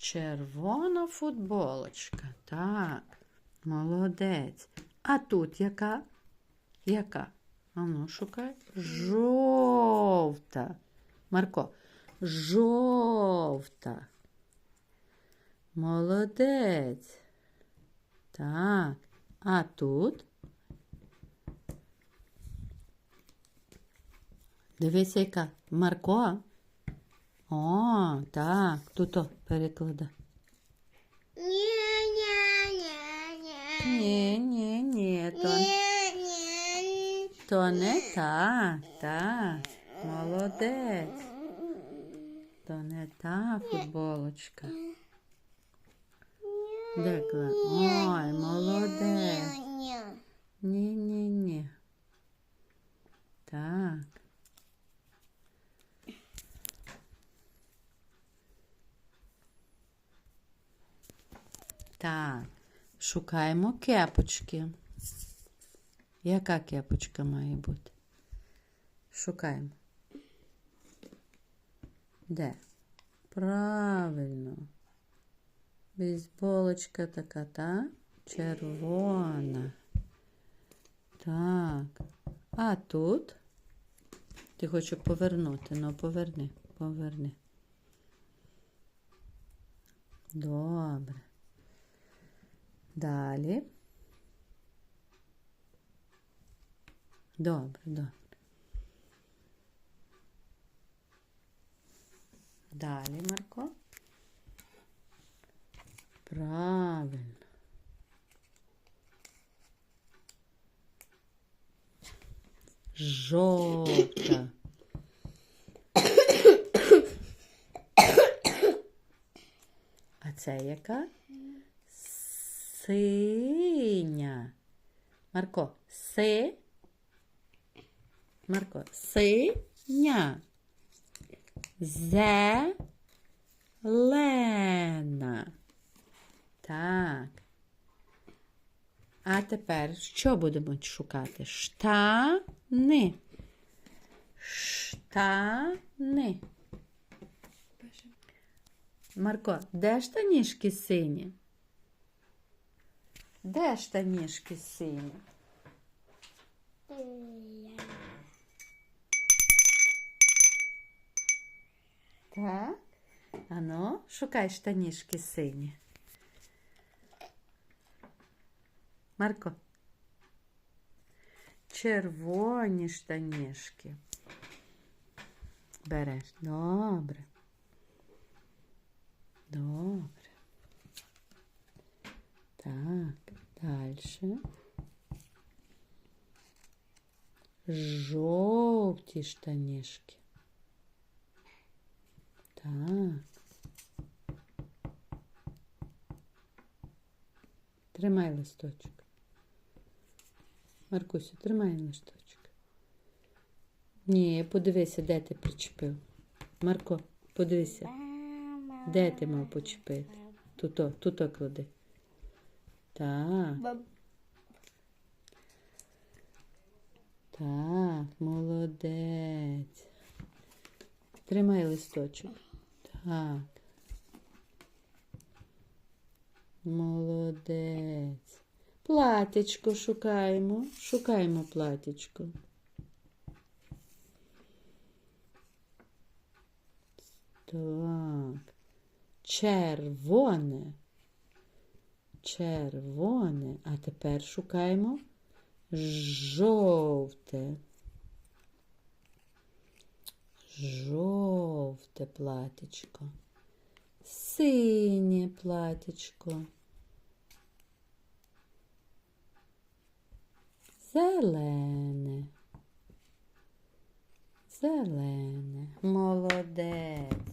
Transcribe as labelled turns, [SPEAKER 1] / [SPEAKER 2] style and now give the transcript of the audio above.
[SPEAKER 1] Червона футболочка. Так, молодець. А тут яка? Яка? Ану, шукай. Жовта. Марко. Жовта. Молодець. Так. А тут? Дивись, яка. Марко. О, так, тут.
[SPEAKER 2] Ні-ні-ні-ні.
[SPEAKER 1] Ні, ні, ні, то, то не та, та. Молодець. То не та футболочка. Де кла? Ой, молодець.
[SPEAKER 2] Ні-ні.
[SPEAKER 1] Ні, ні, ні. Так. Так. Шукаємо кепочки. Яка кепочка має бути? Шукаємо. Де? Правильно. Бейсболочка така, та? Червона. Так. А тут? Ти хочу повернути. Ну, поверни, поверни. Добре. Далі. Добре, добре. Далі, Марко. Правильно. Жовта. А це яка? Синя. Марко, си. Марко, синя. Зелена. Так. А тепер що будемо шукати? Штани. Штани. Марко, де штанішки сині? Де штанішки сині? Так. Ану, шукай штанішки сині. Марко. Червоні штанішки. Береш. Добре. Добре. Так, далі. Жовті штанішки. Так. Тримай листочок. Маркусю, тримай листочок. Ні, подивися, де ти причепив. Марко, подивися, де ти мав почепити. Туто, туто клади. Так,
[SPEAKER 2] Баб-
[SPEAKER 1] так, молодець. Тримай листочок. Так. Молодець. Платячко шукаємо. Шукаємо платячко. Так. Червоне. Червоне. А тепер шукаємо жовте. Жовте платічко. Синє платічко. Зелене. Зелене. Молодець.